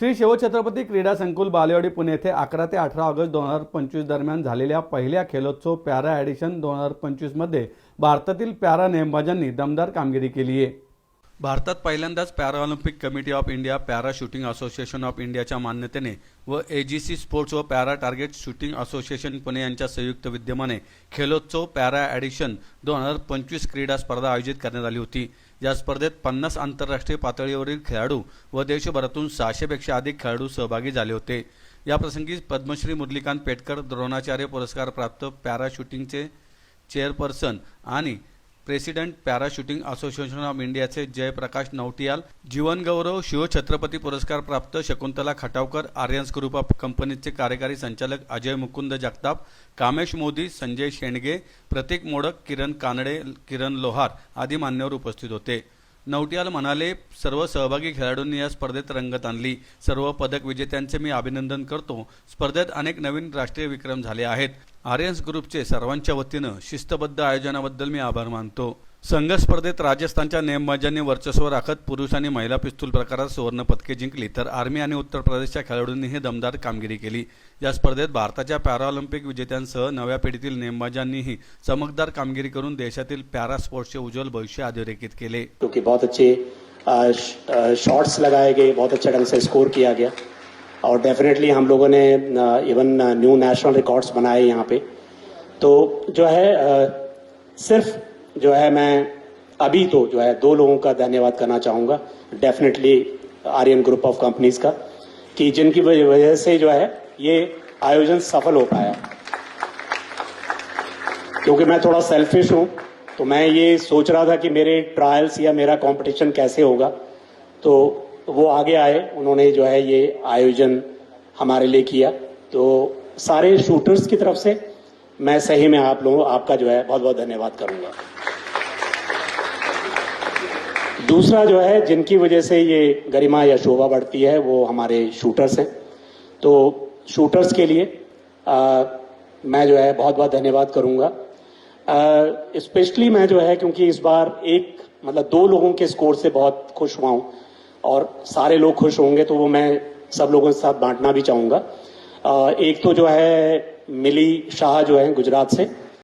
श्री शिवछत्रपती क्रीडा संकुल बालेवाडी पुणे येथे अकरा ते अठरा ऑगस्ट दोन हजार पंचवीस दरम्यान झालेल्या पहिल्या खेलोत्सव पॅरा ॲडिशन दोन हजार पंचवीसमध्ये भारतातील पॅरा नेमबाजांनी दमदार कामगिरी केली आहे. भारतात पहिल्यांदाच Paralympic committee of India para shooting association of इंडियाच्या मान्यतेने व ए जी सी स्पोर्ट्स व para target shooting association Pune यांच्या संयुक्त विद्यमाने खेलोत्सव पॅरा ॲडिशन दोन हजार पंचवीस क्रीडा स्पर्धा आयोजित करण्यात आली होती. या स्पर्धेत पन्नास आंतरराष्ट्रीय पातळीवरील खेळाडू व देशभरातून सहाशेपेक्षा अधिक खेळाडू सहभागी झाले होते. या प्रसंगी पद्मश्री मुरलीकांत पेटकर द्रोणाचार्य पुरस्कार प्राप्त पॅराशूटिंगचे चेअरपर्सन आणि प्रेसिडेंट पॅराशूटिंग असोसिएशन ऑफ इंडियाचे जयप्रकाश नवटियाल जीवनगौरव शिवछत्रपती पुरस्कार प्राप्त Shakuntala Khatavkar Aryans group of कंपनीचे कार्यकारी संचालक अजय मुकुंद जगताप कामेश मोदी संजय शेंडगे प्रतीक मोडक किरण कानडे किरण लोहार आदी मान्यवर उपस्थित होते. नवटियाल म्हणाले सर्व सहभागी खेळाडूंनी या स्पर्धेत रंगत आणली. सर्व पदक विजेत्यांचे मी अभिनंदन करतो. स्पर्धेत अनेक नवीन राष्ट्रीय विक्रम झाले आहेत. आर्यन्स ग्रुपचे सर्वांच्या वतीनं शिस्तबद्ध आयोजनाबद्दल मी आभार मानतो. संघ स्पर्धेत राजस्थानच्या नेमबाजांनी वर्चस्व राखत पुरुष आणि महिला पिस्तूल प्रकारात सुवर्ण पदके जिंकली तर आर्मी आणि उत्तर प्रदेशच्या खेळाडूंनीही दमदार कामगिरी केली. या स्पर्धेत भारताच्या पॅराऑलिम्पिक विजेत्यांसह नव्या पिढीतील नेमबाजांनीही चमकदार कामगिरी करून देशातील पॅरा स्पोर्ट्सचे उज्ज्वल भविष्य अधोरेखित केले. बहुत अच्छे शॉट्स लगाए गए बहुत अच्छा ढंग से स्कोर किया गया। और डेफिनेटली हम लोगों ने इवन न्यू नेशनल रिकॉर्ड्स बनाए यहाँ पे। तो जो है सिर्फ़ जो है मैं अभी तो जो है दो लोगों का धन्यवाद करना चाहूँगा definitely Aryan group of companies का, कि जिनकी वजह से जो है ये आयोजन सफल हो पाया। क्योंकि मैं थोड़ा सेल्फिश हूँ तो मैं ये सोच रहा था कि मेरे ट्रायल्स या मेरा कंपटीशन कैसे होगा। तो वो आगे आए उन्होंने जो है ये आयोजन हमारे लिए किया। तो सारे शूटर्स की तरफ़ से मैं सही में आप लोगों आपका जो है बहुत बहुत धन्यवाद करूँगा। दूसरा जो है जिनकी वजह से ये गरिमा या शोभा बढ़ती है वो हमारे शूटर्स हैं। तो शूटर्स के लिए आ, मैं जो है बहुत बहुत धन्यवाद करूँगा। स्पेशली मैं जो है क्योंकि इस बार एक मतलब दो लोगों के स्कोर से बहुत खुश हुआ हूँ। और सारे लोग खुश होंगे तो वो मैं सब लोगों के साथ बांटना भी चाहूंगा। एक तो जो है मिली शाह जो है गुजरात से